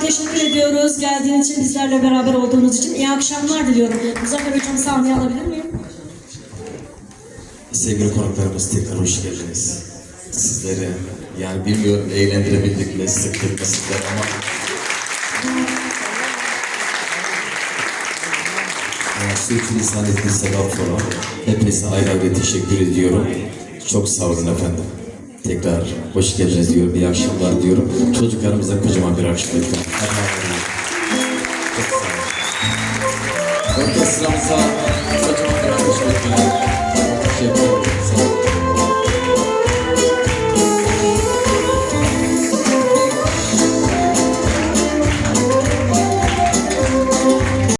teşekkür ediyoruz. Geldiğiniz için, bizlerle beraber olduğunuz için. iyi akşamlar diliyorum. Muzaffer Hocam sahneye alabilir miyim? Sevgili konuklarımız tekrar hoş geldiniz. Sizleri yani bilmiyorum eğlendirebildik mi, sıktık mı sizler ama yani sürçülisan ettiysek affola. Hepinize ayrı ayrı teşekkür ediyorum. Çok sağ olun efendim. Tekrar hoş geldiniz diyorum, iyi akşamlar diyorum. Çocuklarımıza kocaman bir alkış bekliyorum. Çok sağ olun. Orkestramıza kocaman bir alkış bekliyorum.